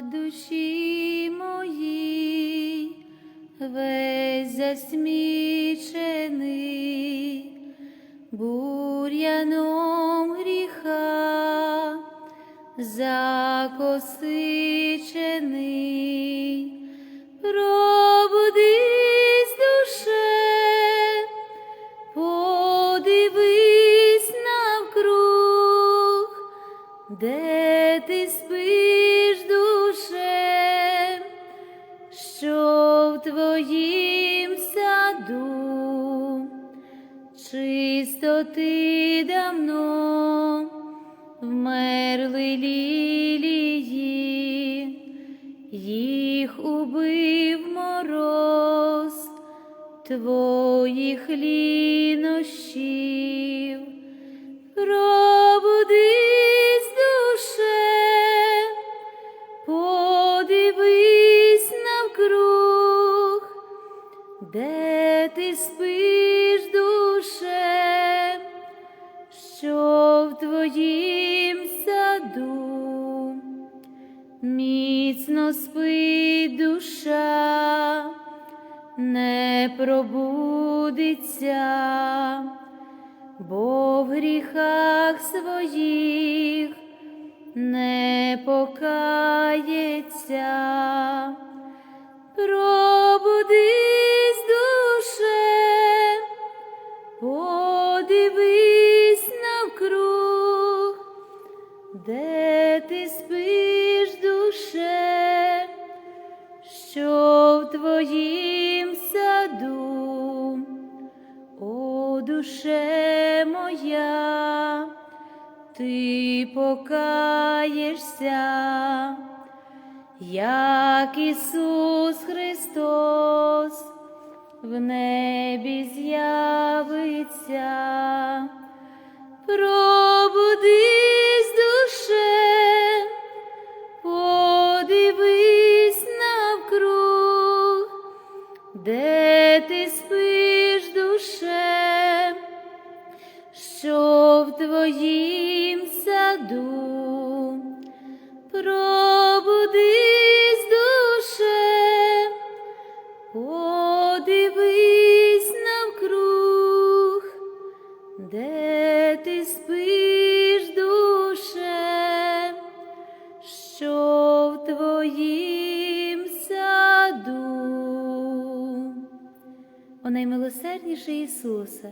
душі моїй, весь засмічений, бур'яном гріха, закосичений, твоїм саду, чистоти давно вмерли лілії, їх убив мороз твоїх лінощів. Пробудиться бо в гріхах своїх не покається. Пробудись, душе, подивись навкруг, де ти спиш, душе, що в твоїм душе моя, ти покаєшся, як Ісус Христос в небі з'явиться. Пробудись, душе, подивись навкруг, де ти спиш, твоїм саду, пробудись, душе, подивись навкруг, де ти спиш, душе, що в твоїм саду. О наймилосердніший Ісусе,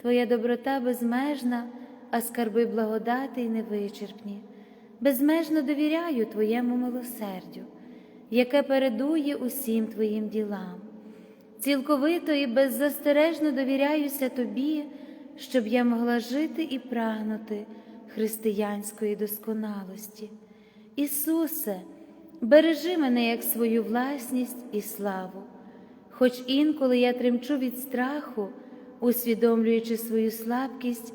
Твоя доброта безмежна, а скарби благодати й невичерпні. Безмежно довіряю Твоєму милосердю, яке передує усім Твоїм ділам. Цілковито і беззастережно довіряюся Тобі, щоб я могла жити і прагнути християнської досконалості. Ісусе, бережи мене як свою власність і славу. Хоч інколи я тремчу від страху, усвідомлюючи свою слабкість,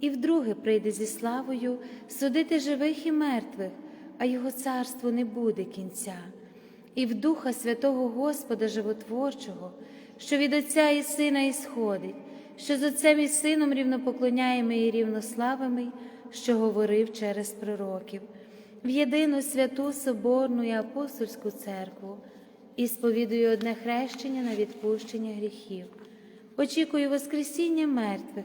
і вдруге прийде зі славою судити живих і мертвих, а його царству не буде кінця і в Духа Святого Господа Животворчого, що від Отця і Сина ісходить, що з Отцем і Сином рівнопоклоняємо і рівнославими, що говорив через пророків, в єдину святу Соборну і апостольську церкву і сповідую одне хрещення на відпущення гріхів. Очікую Воскресіння мертвих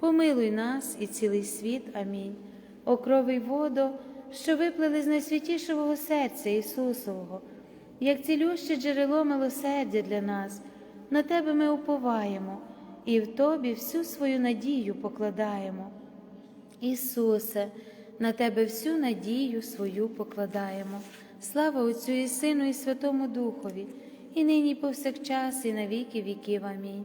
помилуй нас і цілий світ. Амінь. О крови водо, що виплили з найсвятішого серця Ісусового, як цілюще джерело милосердя для нас, на Тебе ми уповаємо і в Тобі всю свою надію покладаємо. Ісусе, на Тебе всю надію свою покладаємо. Слава Отцю і Сину, і Святому Духові, і нині, і повсякчас, і на віки віків. Амінь.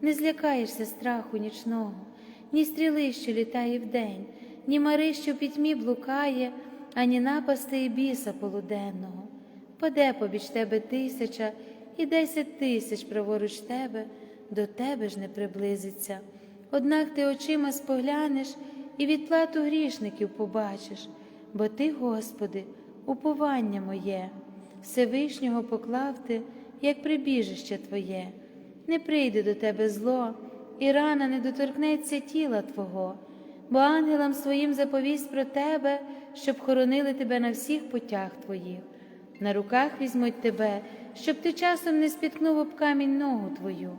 не злякаєшся страху нічного, ні стріли, що літає вдень, ні мари, що пітьмі блукає, ані напасти і біса полуденного. Паде побіч тебе тисяча і десять тисяч праворуч тебе, до тебе ж не приблизиться. Однак ти очима споглянеш і відплату грішників побачиш, бо ти, Господи, уповання моє, Всевишнього поклав ти, як прибіжище Твоє, не прийде до тебе зло, і рана не доторкнеться тіла Твого, бо ангелам своїм заповість про тебе, щоб хоронили тебе на всіх путях Твоїх. На руках візьмуть тебе, щоб ти часом не спіткнув об камінь ногу твою.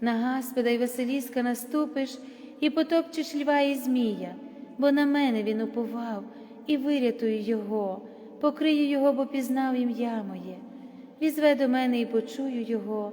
На Гаспода й Василіска наступиш і потопчеш льва і змія, бо на мене він уповав і вирятую його, покрию його, бо пізнав ім'я моє. Візве до мене і почую його,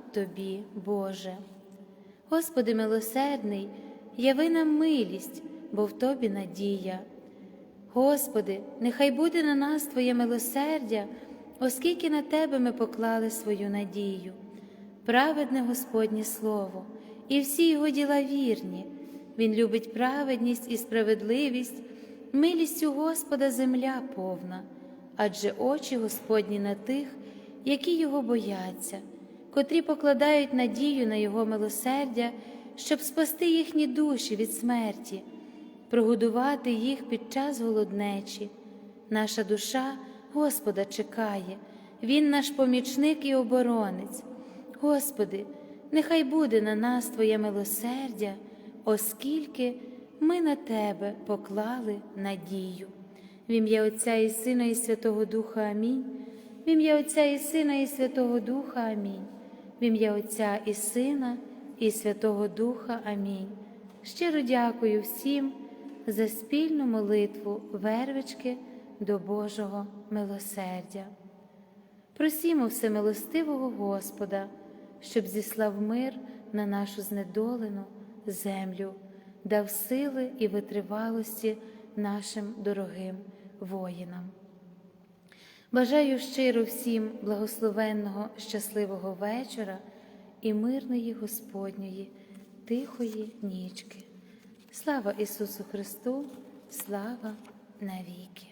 тобі, Боже. Господи милосердний, яви нам милість, бо в Тобі надія. Господи, нехай буде на нас Твоє милосердя, оскільки на Тебе ми поклали свою надію. Праведне Господнє Слово, і всі Його діла вірні. Він любить праведність і справедливість, милістю Господа земля повна, адже очі Господні на тих, які Його бояться, котрі покладають надію на Його милосердя, щоб спасти їхні душі від смерті, прогодувати їх під час голоднечі. Наша душа Господа чекає, Він наш помічник і оборонець. Господи, нехай буде на нас Твоє милосердя, оскільки ми на Тебе поклали надію. В ім'я Отця і Сина, і Святого Духа Амінь. В ім'я Отця і Сина, і Святого Духа Амінь. В ім'я Отця і Сина, і Святого Духа Амінь. Щиро дякую всім за спільну молитву вервички до Божого милосердя. Просімо всемилостивого Господа, щоб зіслав мир на нашу знедолену землю, дав сили і витривалості нашим дорогим воїнам. Бажаю щиро всім благословенного, щасливого вечора і мирної Господньої, тихої нічки. Слава Ісусу Христу, слава навіки.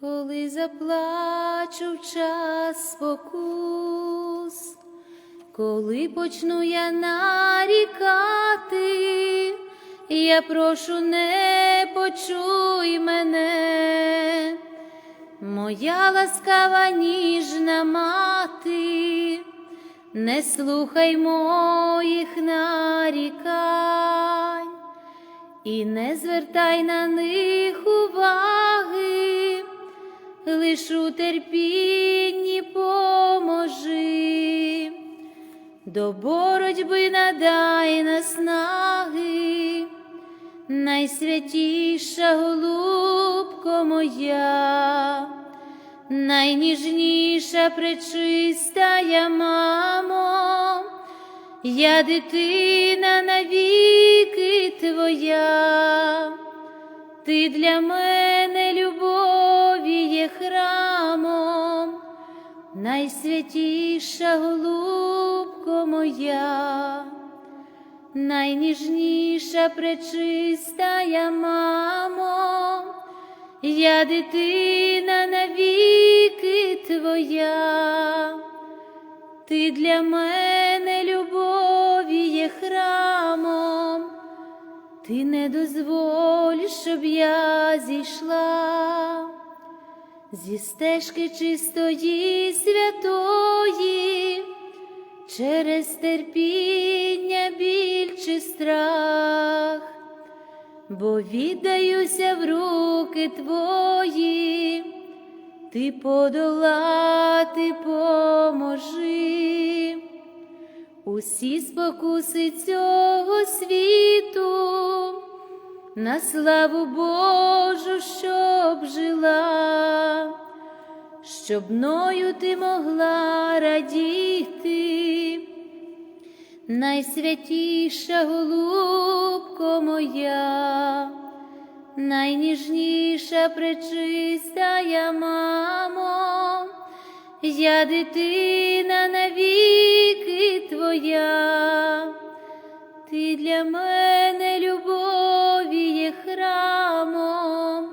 Коли заплачу в час спокус, коли почну я нарікати, я прошу, не почуй мене, моя ласкава ніжна мати, не слухай моїх нарікань і не звертай на них уваги, лиш у терпінні поможи, до боротьби надай наснаги, найсвятіша голубко моя, найніжніша пречистая мамо, я дитина навіки твоя, ти для мене любові є храмом, найсвятіша голубко моя, найніжніша пречистая мамо, я дитина навіки твоя, ти для мене любові є храмом, ти не дозволь, щоб я зійшла. Зі стежки чистої святої, через терпіння біль чи страх, бо віддаюся в руки твої, ти подолати поможи. Усі спокуси цього світу, на славу Божу, щоб жила, щоб мною ти могла радіти, найсвятіша голубко моя, найніжніша пречистая мамо, я дитина навіки твоя, ти для мене любові є храмом,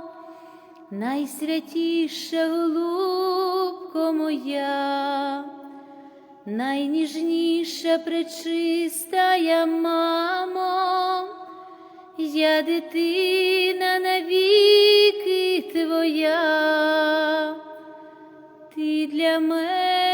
найсвятіша голубко моя, найніжніша пречистая мамо, я дитина навіки твоя, ти для мене.